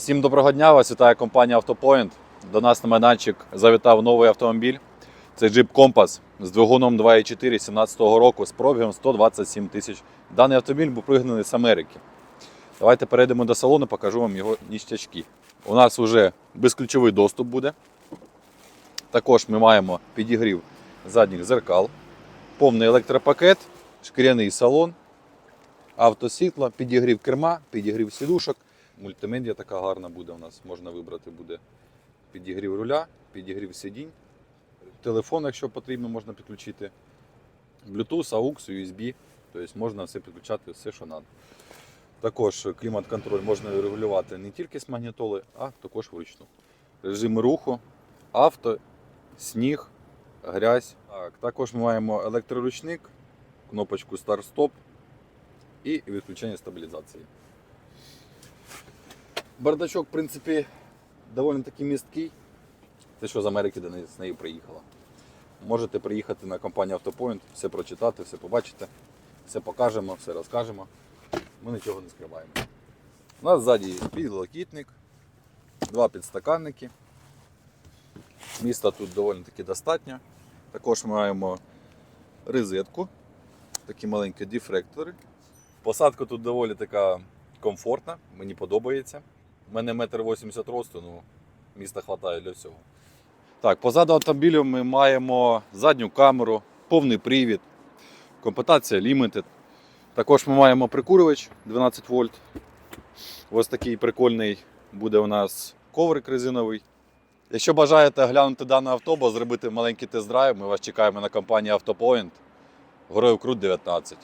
Всім доброго дня! Вас вітає компанія Автопоінт. До нас на майданчик завітав новий автомобіль. Це Jeep Compass з двигуном 2.4 2017 року з пробігом 127 тисяч. Даний автомобіль був пригнаний з Америки. Давайте перейдемо до салону, покажу вам його ніштячки. У нас вже безключовий доступ буде. Також ми маємо підігрів задніх зеркал, повний електропакет, шкіряний салон, автосвітло, підігрів керма, підігрів сідушок. Мультимедіа така гарна буде у нас. Можна вибрати буде підігрів руля, підігрів сидінь. Телефон, якщо потрібно, можна підключити. Bluetooth, AUX, USB. Тобто можна все підключати, все, що треба. Також клімат-контроль можна регулювати не тільки з магнітоли, а також вручну. Режими руху, авто, сніг, грязь. Так, також ми маємо електроручник, кнопочку старт-стоп і відключення стабілізації. Бардачок, в принципі, доволі таки місткий. Це що з Америки до неї з нею приїхала. Можете приїхати на компанію Автопоінт, все прочитати, все побачите, все покажемо, все розкажемо. Ми нічого не скриваємо. У нас ззаді підлокітник, два підстаканники. Міста тут доволі таки достатньо. Також ми маємо розетку, такі маленькі дефректори. Посадка тут доволі така комфортна, мені подобається. У мене метр 80 росту, ну міста вистачає для всього. Так, позаду автомобілю ми маємо задню камеру, повний привід, комплектація Limited. Також ми маємо прикурювач 12 вольт. Ось такий прикольний буде у нас коврик резиновий. Якщо бажаєте глянути дане авто, або зробити маленький тест-драйв, ми вас чекаємо на компанії Автопоінт. Героїв Крут 19.